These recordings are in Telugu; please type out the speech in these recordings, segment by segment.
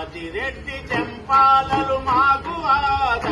జాజిరెడ్డి చెంపాలలు మాగువాద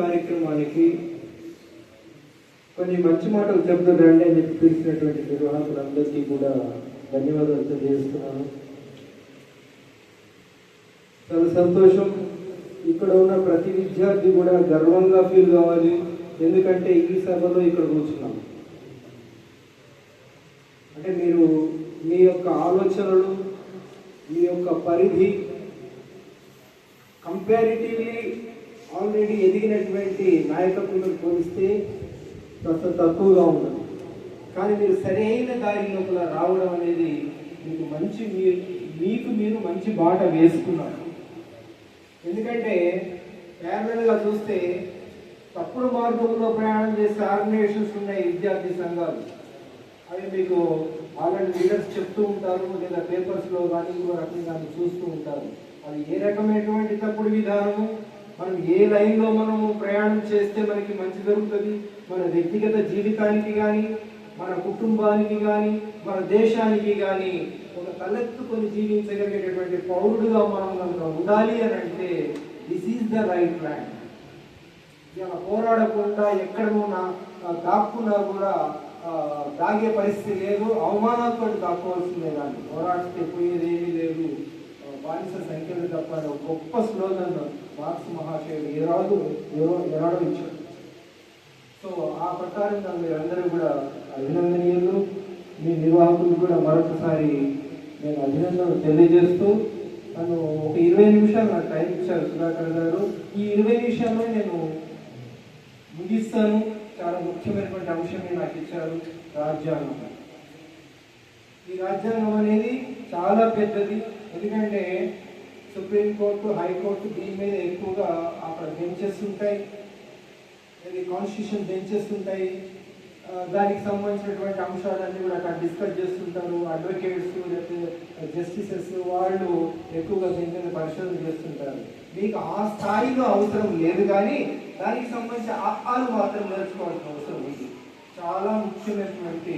కార్యక్రమానికి కొన్ని మంచి మాటలు చెప్తూ అని చెప్పి పిలిచినటువంటి నిర్వాహకులందరికీ కూడా ధన్యవాదాలు తెలియజేస్తున్నాను. చాలా సంతోషం. ఇక్కడ ఉన్న ప్రతి విద్యార్థి కూడా గర్వంగా ఫీల్ కావాలి. ఎందుకంటే ఈ సభలో ఇక్కడ కూర్చున్నాం. అంటే మీరు మీ యొక్క ఆలోచనలు మీ యొక్క పరిధి కంపారిటివ్లీ ఆల్రెడీ ఎదిగినటువంటి నాయకత్వంతో పోలిస్తే కాస్త తక్కువగా ఉన్నది. కానీ మీరు సరైన దారి లోపల రావడం అనేది మీకు మంచి మీ- మీకు మీరు మంచి బాట వేసుకున్నారు. ఎందుకంటే ప్యారలల్గా చూస్తే తప్పుడు మార్గంలో ప్రయాణం చేసే ఆర్గనైజేషన్స్ ఉన్నాయి విద్యార్థి సంఘాలు. అవి మీకు ఆల్రెడీ లీడర్స్ చెప్తూ ఉంటారు లేదా పేపర్స్లో కానీ ఇంకో రకంగా చూస్తూ ఉంటారు. అది ఏ రకమైనటువంటి తప్పుడు విధానము? మనం ఏ లైన్లో మనము ప్రయాణం చేస్తే మనకి మంచి జరుగుతుంది? మన వ్యక్తిగత జీవితానికి కానీ మన కుటుంబానికి కానీ మన దేశానికి కానీ ఒక తలెత్తుకొని జీవించగలిగేటటువంటి పౌరుడుగా మనం కనుక ఉండాలి అని అంటే this is the right land ఇలా పోరాడకుండా ఎక్కడనూ నా దాక్కున్నా కూడా దాగే పరిస్థితి లేదు. అవమానాలతో దాక్కోవాల్సిందే కానీ పోరాడితే పోయేది ఏమీ లేదు. బానిస సంఖ్యలు తప్ప గొప్ప స్లోగన్ మార్క్స్ మహాశయుడు ఈరోజు ఎవరో ఎరాడో ఇచ్చాడు. సో ఆ ప్రకారంగా మీరందరూ కూడా అభినందనీయులు. మీ నిర్వాహకులు కూడా మరొకసారి నేను అభినందనలు తెలియజేస్తూ నన్ను ఒక ఇరవై నిమిషాలు నాకు టైం ఇచ్చారు సుధాకర్ గారు. ఈ ఇరవై నిమిషాల్లో నేను ముగిస్తాను. చాలా ముఖ్యమైనటువంటి అంశమే నాకు ఇచ్చారు. రాజ్యాంగం. ఈ రాజ్యాంగం అనేది చాలా పెద్దది. ఎందుకంటే సుప్రీంకోర్టు హైకోర్టు దీని మీద ఎక్కువగా అక్కడ బెంచెస్ ఉంటాయి. అది కాన్స్టిట్యూషన్ బెంచెస్ ఉంటాయి. దానికి సంబంధించినటువంటి అంశాలన్నీ కూడా అక్కడ డిస్కస్ చేస్తుంటారు. అడ్వకేట్స్ లేకపోతే జస్టిసెస్ వాళ్ళు ఎక్కువగా దీని మీద పరిశోధన చేస్తుంటారు. మీకు ఆ స్థాయిలో అవసరం లేదు కానీ దానికి సంబంధించి ఆహాలు మాత్రం నేర్చుకోవాల్సిన అవసరం ఉంది. చాలా ముఖ్యమైనటువంటి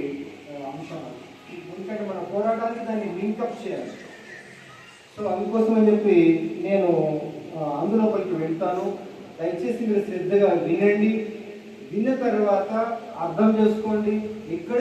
అంశం అది. ఎందుకంటే మన పోరాటానికి దాన్ని లింకప్ చేయాలి. సో అందుకోసం అని చెప్పి నేను అందులోపలికి వెళ్తాను. దయచేసి మీరు శ్రద్ధగా వినండి. విన్న తర్వాత అర్థం చేసుకోండి. ఎక్కడ